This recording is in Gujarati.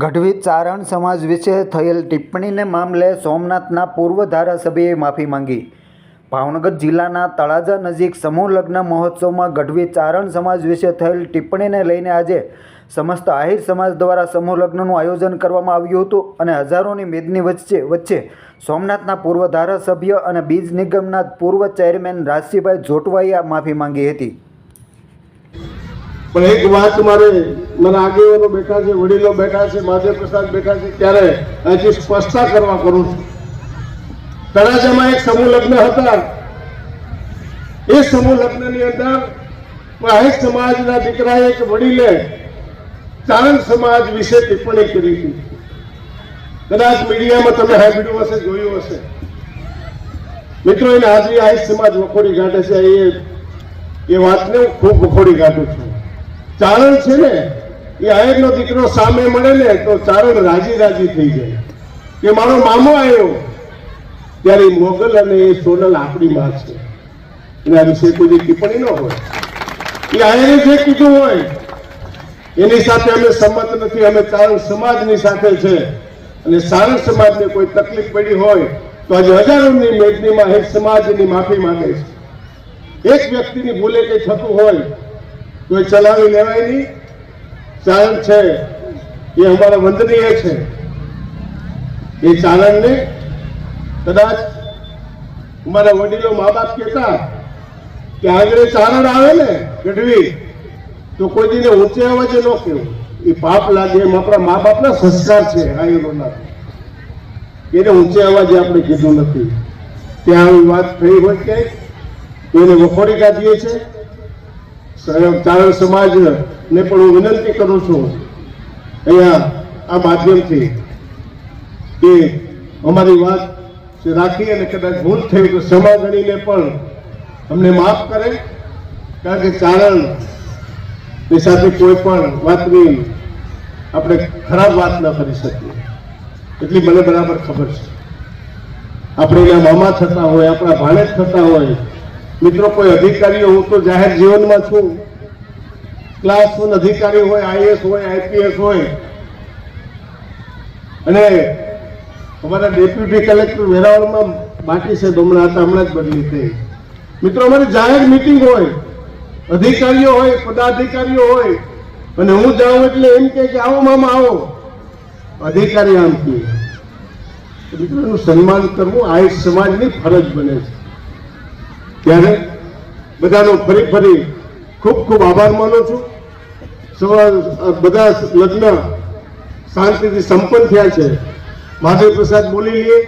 ગઢવી ચારણ સમાજ વિશે થયેલ ટિપ્પણીને મામલે સોમનાથના પૂર્વ ધારાસભ્યએ માફી માંગી. ભાવનગર જિલ્લાના તળાજા નજીક સમૂહ લગ્ન મહોત્સવમાં ગઢવી ચારણ સમાજ વિશે થયેલ ટિપ્પણીને લઈને આજે સમસ્ત આહિર સમાજ દ્વારા સમૂહ લગ્નનું આયોજન કરવામાં આવ્યું હતું અને હજારોની મેદની વચ્ચે વચ્ચે સોમનાથના પૂર્વ ધારાસભ્ય અને બીજ નિગમના પૂર્વ ચેરમેન રાજસીભાઈ જોટવાઈએ માફી માંગી હતી. પણ એક વાત મારે મારા આગેવાનો બેઠા છે, વડીલો બેઠા છે મહાદેવ પ્રસાદ બેઠા છે, ત્યારે હજી સ્પષ્ટતા કરવા કરું છું. તળાજામાં એક સમૂહ લગ્ન હતા. એ સમૂહ લગ્નની અંદર વાહિદ સમાજના દીકરાએ એક વડીલે ચારણ સમાજ વિશે ટિપ્પણી કરી હતી. કદાચ મીડિયામાં તમે હાઈબ્રિડ હશે, જોયું હશે. મિત્રો, એને હાજરી આહિદ સમાજ વખોડી કાઢે છે, એ એ વાતને હું ખૂબ વખોડી કાઢું છું. ચારણ છે ને, એ આયરનો દીકરો સામે મળે ને, તો ચારણ રાજી રાજી થઈ જાય. કે મારો મામો આવ્યો ત્યારે મોગલ અને એ સોનલ આપણી માં છે. એના વિશે કોઈ ટિપ્પણી ન હોય. એ આયરે જે કીધું હોય, એની સાથે અમે સંમત નથી, અમે ચારણ સમાજની સાથે છે. અને સારણ સમાજને કોઈ તકલીફ પડી હોય, તો આજે હજારોની મેદનીમાં એક સમાજની માફી માંગે છે. એક વ્યક્તિની ભૂલે કંઈ થતું હોય એ ચલાવી લેવાય નહીં. ચારણ છે. એ અમારા વંદનીય છે. એ ચારણને કદાચ અમારા વડીલો મા બાપ કહેતા કે આગળ ચારણ આવે ને ગઢવી, તો કોઈ દીને ઊંચે અવાજે ન કહેવું. એ પાપ લાગે, એમ આપણા મા બાપના સંસ્કાર છે આયુર્વેદના એને ઊંચે અવાજે આપણે કીધું નથી. ત્યાં આવી વાત થઈ હોય કે એને વખોડી કાઢીએ છે. ચારણ સમાજને પણ હું વિનંતી કરું છું અહીંયા આ માધ્યમથી કે અમારી વાત રાખી અને કદાચ ભૂલ થઈ તો ક્ષમા ગણીને પણ અમને માફ કરે, કારણ કે ચારણની સાથે કોઈ પણ વાતની આપણે ખરાબ વાત ન કરી શકીએ. એટલી મને બરાબર ખબર છે. આપણે એના મામા થતા હોય, આપણા ભાણેજ થતા હોય મિત્રો, કોઈ અધિકારીઓ, હું તો જાહેર જીવનમાં છું. ક્લાસ વન અધિકારી હોય આઈએસ હોય આઈપીએસ હોય. અને અમારા ડેપ્યુટી કલેક્ટર વેરાવળમાં બાકી છે, હમણાં હતા, હમણાં જ બદલી થઈ. મિત્રો, અમારી જાહેર મિટિંગ હોય, અધિકારીઓ હોય, પદાધિકારીઓ હોય, અને હું જાઉં એટલે એમ કે આવો મામા, આવો. અધિકારી આમ કહે. મિત્રોનું સન્માન કરવું આ સમાજની ફરજ બને છે. ત્યારે બધાનો ફરી ફરી ખૂબ ખૂબ આભાર માનું છું. સવાર બધા લગ્ન શાંતિથી સંપન્ન થયા છે. મહાદેવ પ્રસાદ બોલી લઈએ.